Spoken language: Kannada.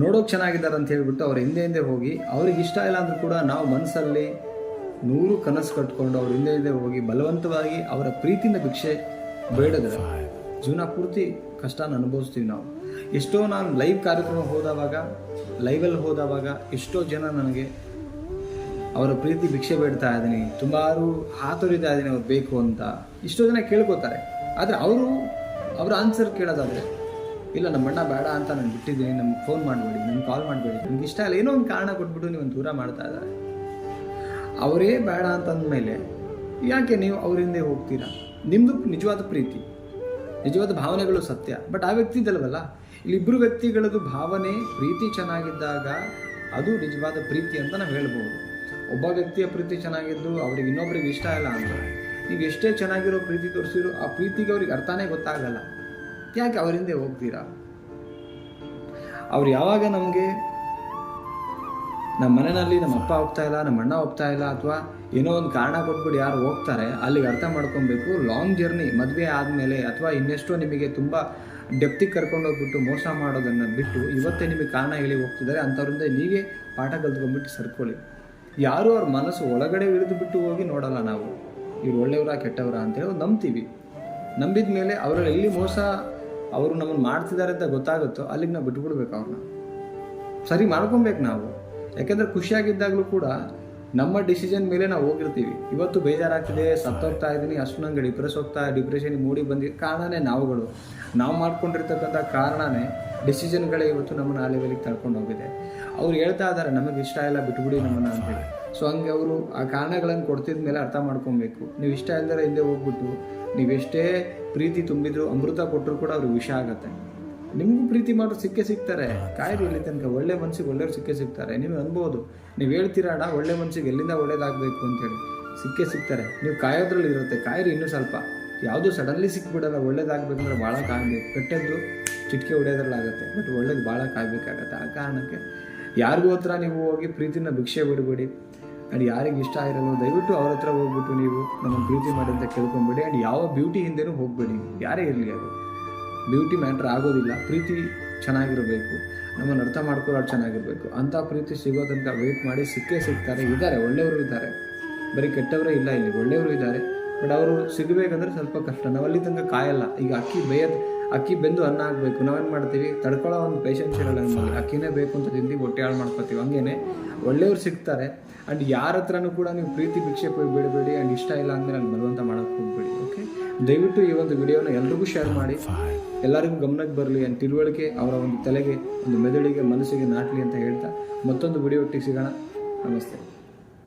ನೋಡೋಕೆ ಚೆನ್ನಾಗಿದ್ದಾರೆ ಅಂತ ಹೇಳಿಬಿಟ್ಟು ಅವ್ರ ಹಿಂದೆ ಹಿಂದೆ ಹೋಗಿ, ಅವ್ರಿಗೆ ಇಷ್ಟ ಇಲ್ಲ ಅಂದರೂ ಕೂಡ ನಾವು ಮನಸ್ಸಲ್ಲಿ ನೂರು ಕನಸು ಕಟ್ಕೊಂಡು ಅವ್ರ ಹಿಂದೆ ಹಿಂದೆ ಹೋಗಿ ಬಲವಂತವಾಗಿ ಅವರ ಪ್ರೀತಿಯಿಂದ ಭಿಕ್ಷೆ ಬೇಡದ್ರೆ ಜೀವನ ಪೂರ್ತಿ ಕಷ್ಟನ ಅನುಭವಿಸ್ತೀವಿ ನಾವು. ಎಷ್ಟೋ ನಾನು ಲೈವ್ ಕಾರ್ಯಕ್ರಮ ಹೋದವಾಗ ಲೈವಲ್ಲಿ ಹೋದವಾಗ ಎಷ್ಟೋ ಜನ ನನಗೆ ಅವರ ಪ್ರೀತಿ ಭಿಕ್ಷೆ ಬೇಡ್ತಾ ಇದ್ದೀನಿ ತುಂಬಾರು ಹಾತೊರಿತಾ ಇದ್ದೀನಿ, ಅವ್ರು ಬೇಕು ಅಂತ ಇಷ್ಟೋ ಜನ ಕೇಳ್ಕೊತಾರೆ. ಆದರೆ ಅವರು, ಅವರ ಆನ್ಸರ್ ಕೇಳೋದಾದ್ರೆ ಇಲ್ಲ, ನಮ್ಮ ಅಣ್ಣ ಬೇಡ ಅಂತ ನಾನು ಬಿಟ್ಟಿದ್ದೀನಿ, ನಮ್ಗೆ ಫೋನ್ ಮಾಡಬೇಡಿ ನಮ್ಗೆ ಕಾಲ್ ಮಾಡಬೇಡಿ. ನಮ್ಗೆ ಇಷ್ಟ ಇಲ್ಲ, ಏನೋ ಒಂದು ಕಾರಣ ಕೊಟ್ಬಿಟ್ಟು ನೀವು ದೂರ ಮಾಡ್ತಾ ಇದ್ದಾರೆ. ಅವರೇ ಬೇಡ ಅಂತಂದಮೇಲೆ ಯಾಕೆ ನೀವು ಅವರಿಂದ ಹೋಗ್ತೀರಾ? ನಿಮ್ಮದು ನಿಜವಾದ ಪ್ರೀತಿ, ನಿಜವಾದ ಭಾವನೆಗಳು ಸತ್ಯ. ಬಟ್ ಆ ವ್ಯಕ್ತಿ ಇದಲ್ವಲ್ಲ ಇಲ್ಲಿ ಇಬ್ಬರು ವ್ಯಕ್ತಿಗಳದ್ದು ಭಾವನೆ, ಪ್ರೀತಿ ಚೆನ್ನಾಗಿದ್ದಾಗ ಅದು ನಿಜವಾದ ಪ್ರೀತಿ ಅಂತ ನಾವು ಹೇಳ್ಬೋದು. ಒಬ್ಬ ವ್ಯಕ್ತಿಯ ಪ್ರೀತಿ ಚೆನ್ನಾಗಿದ್ದು ಅವ್ರಿಗೆ ಇನ್ನೊಬ್ರಿಗೆ ಇಷ್ಟ ಇಲ್ಲ ಅಂದರೆ, ನೀವು ಎಷ್ಟೇ ಚೆನ್ನಾಗಿರೋ ಪ್ರೀತಿ ತೋರಿಸಿರೋ ಆ ಪ್ರೀತಿಗೆ ಅವ್ರಿಗೆ ಅರ್ಥನೇ ಗೊತ್ತಾಗಲ್ಲ. ಯಾಕೆ ಹಿಂದೆ ಹೋಗ್ತೀರಾ? ಅವ್ರು ಯಾವಾಗ ನಮಗೆ ನಮ್ಮ ಮನೆಯಲ್ಲಿ ನಮ್ಮ ಅಪ್ಪ ಹೋಗ್ತಾ ಇಲ್ಲ, ನಮ್ಮ ಅಣ್ಣ ಹೋಗ್ತಾ ಇಲ್ಲ ಅಥವಾ ಏನೋ ಒಂದು ಕಾರಣ ಕೊಟ್ಬಿಟ್ಟು ಯಾರು ಹೋಗ್ತಾರೆ, ಅಲ್ಲಿಗೆ ಅರ್ಥ ಮಾಡ್ಕೊಬೇಕು. ಲಾಂಗ್ ಜರ್ನಿ ಮದುವೆ ಆದಮೇಲೆ ಅಥವಾ ಇನ್ನೆಷ್ಟೋ ನಿಮಗೆ ತುಂಬ ಡೆಪ್ತಿಗೆ ಕರ್ಕೊಂಡು ಹೋಗ್ಬಿಟ್ಟು ಮೋಸ ಮಾಡೋದನ್ನು ಬಿಟ್ಟು ಇವತ್ತೇ ನಿಮಗೆ ಕಾರಣ ಹೇಳಿ ಹೋಗ್ತಿದ್ದಾರೆ, ಅಂಥವ್ರಿಂದ ನೀವೇ ಪಾಠ ಕಲ್ತ್ಕೊಂಡ್ಬಿಟ್ಟು ಸರ್ಕೊಳ್ಳಿ. ಯಾರು ಅವ್ರ ಮನಸ್ಸು ಒಳಗಡೆ ಇಳಿದು ಬಿಟ್ಟು ಹೋಗಿ ನೋಡಲ್ಲ ನಾವು. ಇವ್ರು ಒಳ್ಳೆಯವರ ಕೆಟ್ಟವರ ಅಂತೇಳಿ ನಂಬ್ತೀವಿ. ನಂಬಿದ ಮೇಲೆ ಅವರಲ್ಲಿ ಎಲ್ಲಿ ಮೋಸ ಅವರು ನಮ್ಮನ್ನು ಮಾಡ್ತಿದ್ದಾರೆ ಅಂತ ಗೊತ್ತಾಗುತ್ತೋ ಅಲ್ಲಿಗೆ ನಾವು ಬಿಟ್ಬಿಡ್ಬೇಕು ಅವ್ರನ್ನ. ಸರಿ ಮಾಡ್ಕೊಬೇಕು ನಾವು. ಯಾಕೆಂದ್ರೆ ಖುಷಿಯಾಗಿದ್ದಾಗಲೂ ಕೂಡ ನಮ್ಮ ಡಿಸಿಷನ್ ಮೇಲೆ ನಾವು ಹೋಗಿರ್ತೀವಿ. ಇವತ್ತು ಬೇಜಾರಾಗ್ತಿದೆ, ಸತ್ತೋಗ್ತಾ ಇದ್ದೀನಿ, ಅಷ್ಟು ನಂಗೆ ಡಿಪ್ರೆಸ್ ಹೋಗ್ತಾ, ಡಿಪ್ರೆಷನ್ ಮೂಡಿ ಬಂದಿ ಕಾರಣನೇ ನಾವುಗಳು. ನಾವು ಮಾಡ್ಕೊಂಡಿರ್ತಕ್ಕಂಥ ಕಾರಣನೇ ಡಿಸಿಷನ್ಗಳೇ ಇವತ್ತು ನಮ್ಮನ್ನು ಆ ಲೆವೆಲಿಗೆ ತಳ್ಕೊಂಡು ಹೋಗಿದೆ. ಅವ್ರು ಹೇಳ್ತಾ ಇದ್ದಾರೆ, ನಮಗೆ ಇಷ್ಟ ಇಲ್ಲ, ಬಿಟ್ಬಿಡಿ ನಮ್ಮನ್ನು ಅಂತೇಳಿ ಸೊ ಹಂಗೆ ಅವರು ಆ ಕಾರಣಗಳನ್ನು ಕೊಡ್ತಿದ್ಮೇಲೆ ಅರ್ಥ ಮಾಡ್ಕೊಬೇಕು. ನೀವು ಇಷ್ಟ ಇಲ್ದರೆ ಹಿಂದೆ ಹೋಗ್ಬಿಟ್ಟು ನೀವೆಷ್ಟೇ ಪ್ರೀತಿ ತುಂಬಿದ್ರು ಅಮೃತ ಕೊಟ್ಟರು ಕೂಡ ಅವ್ರಿಗೆ ವಿಷ ಆಗುತ್ತೆ. ನಿಮಗೂ ಪ್ರೀತಿ ಮಾಡೋರು ಸಿಕ್ಕೇ ಸಿಗ್ತಾರೆ. ಕಾಯಿರಿ ಇಲ್ಲಿ ತನಕ ಒಳ್ಳೆ ಮನ್ಸಿಗೆ ಒಳ್ಳೆಯವ್ರು ಸಿಕ್ಕೇ ಸಿಗ್ತಾರೆ. ನೀವು ಅನ್ಬೋದು ನೀವು ಹೇಳ್ತೀರಾಣ ಒಳ್ಳೆ ಮನ್ಸಿಗೆ ಎಲ್ಲಿಂದ ಒಳ್ಳೇದಾಗಬೇಕು ಅಂತೇಳಿ ಸಿಕ್ಕೇ ಸಿಗ್ತಾರೆ. ನೀವು ಕಾಯೋದ್ರಲ್ಲಿ ಇರುತ್ತೆ. ಕಾಯಿರಿ ಇನ್ನೂ ಸ್ವಲ್ಪ. ಯಾವುದೂ ಸಡನ್ಲಿ ಸಿಕ್ಬಿಡಲ್ಲ ಒಳ್ಳೇದಾಗಬೇಕಂದ್ರೆ ಭಾಳ ಕಾಯಬೇಕು ಕೆಟ್ಟದ್ದು ಚಿಟಿಕೆ ಹೊಡೆಯೋದ್ರಲ್ಲಾಗುತ್ತೆ ಬಟ್ ಒಳ್ಳೇದು ಭಾಳ ಕಾಯಬೇಕಾಗತ್ತೆ. ಆ ಕಾರಣಕ್ಕೆ ಯಾರಿಗೂ ಹತ್ರ ನೀವು ಹೋಗಿ ಪ್ರೀತಿನ ಭಿಕ್ಷೆ ಬಿಡಬೇಡಿ. ಆ್ಯಂಡ್ ಯಾರಿಗೆ ಇಷ್ಟ ಆಗಿರಲ್ಲ ದಯವಿಟ್ಟು ಅವ್ರ ಹತ್ರ ಹೋಗ್ಬಿಟ್ಟು ನೀವು ನಮ್ಮ ಪ್ರೀತಿ ಮಾಡಿ ಅಂತ ಕೇಳ್ಕೊಂಬೇಡಿ. ಆ್ಯಂಡ್ ಯಾವ ಬ್ಯೂಟಿ ಹಿಂದೆನೂ ಹೋಗಬೇಡಿ ಯಾರೇ ಇರಲಿ ಅದು. ಬ್ಯೂಟಿ ಮ್ಯಾಟ್ರ್ ಆಗೋದಿಲ್ಲ. ಪ್ರೀತಿ ಚೆನ್ನಾಗಿರಬೇಕು. ನಮ್ಮನ್ನು ಅರ್ಥ ಮಾಡ್ಕೊಳ್ಳೋರು ಚೆನ್ನಾಗಿರಬೇಕು. ಅಂಥ ಪ್ರೀತಿ ಸಿಗೋ ತನಕ ವೆಯ್ಟ್ ಮಾಡಿ ಸಿಕ್ಕೇ ಸಿಗ್ತಾರೆ. ಇದ್ದಾರೆ, ಒಳ್ಳೆಯವರು ಇದ್ದಾರೆ. ಬರೀ ಕೆಟ್ಟವರೇ ಇಲ್ಲ ಇಲ್ಲಿ. ಒಳ್ಳೆಯವರು ಇದ್ದಾರೆ. ಬಟ್ ಅವರು ಸಿಗಬೇಕಂದ್ರೆ ಸ್ವಲ್ಪ ಕಷ್ಟ. ನಾವು ಅಲ್ಲಿ ತನಕ ಕಾಯಲ್ಲ. ಈಗ ಅಕ್ಕಿ ಬೇಯದ್, ಅಕ್ಕಿ ಬೆಂದು ಅನ್ನ ಆಗಬೇಕು ನಾವೇನು ಮಾಡ್ತೀವಿ? ತಡ್ಕೊಳ್ಳೋ ಒಂದು ಪೇಷನ್ಸ್ ಇರಲ್ಲ ನಮ್ಮಲ್ಲಿ ಅಕ್ಕಿನೇ ಬೇಕು ಅಂತ ತಿಂದು ಹೊಟ್ಟೆ ಹಾಳು ಮಾಡ್ಕೊತೀವಿ. ಹಂಗೇನೆ ಒಳ್ಳೆಯವ್ರು ಸಿಗ್ತಾರೆ. ಆ್ಯಂಡ್ ಯಾರ ಹತ್ರನೂ ಕೂಡ ನೀವು ಪ್ರೀತಿ ಭಿಕ್ಷೆ ಹೋಗಿ ಬಿಡಬೇಡಿ. ಆ್ಯಂಡ್ ಇಷ್ಟ ಇಲ್ಲ ಅಂದರೆ ನಾನು ಬರುವಂಥ ಮಾಡೋಕ್ಕೆ ಹೋಗ್ಬೇಡಿ. ಓಕೆ ದಯವಿಟ್ಟು ಈ ಒಂದು ವಿಡಿಯೋನ ಎಲ್ರಿಗೂ ಶೇರ್ ಮಾಡಿ. ಎಲ್ಲರಿಗೂ ಗಮನಕ್ಕೆ ಬರಲಿ. ಆ್ಯಂಡ್ ತಿಳುವಳಿಕೆ ಅವರ ಒಂದು ತಲೆಗೆ, ಒಂದು ಮೆದುಳಿಗೆ, ಮನಸ್ಸಿಗೆ ನಾಟಲಿ ಅಂತ ಹೇಳ್ತಾ ಮತ್ತೊಂದು ವಿಡಿಯೋ ಒಟ್ಟಿಗೆ ಸಿಗೋಣ. ನಮಸ್ತೆ.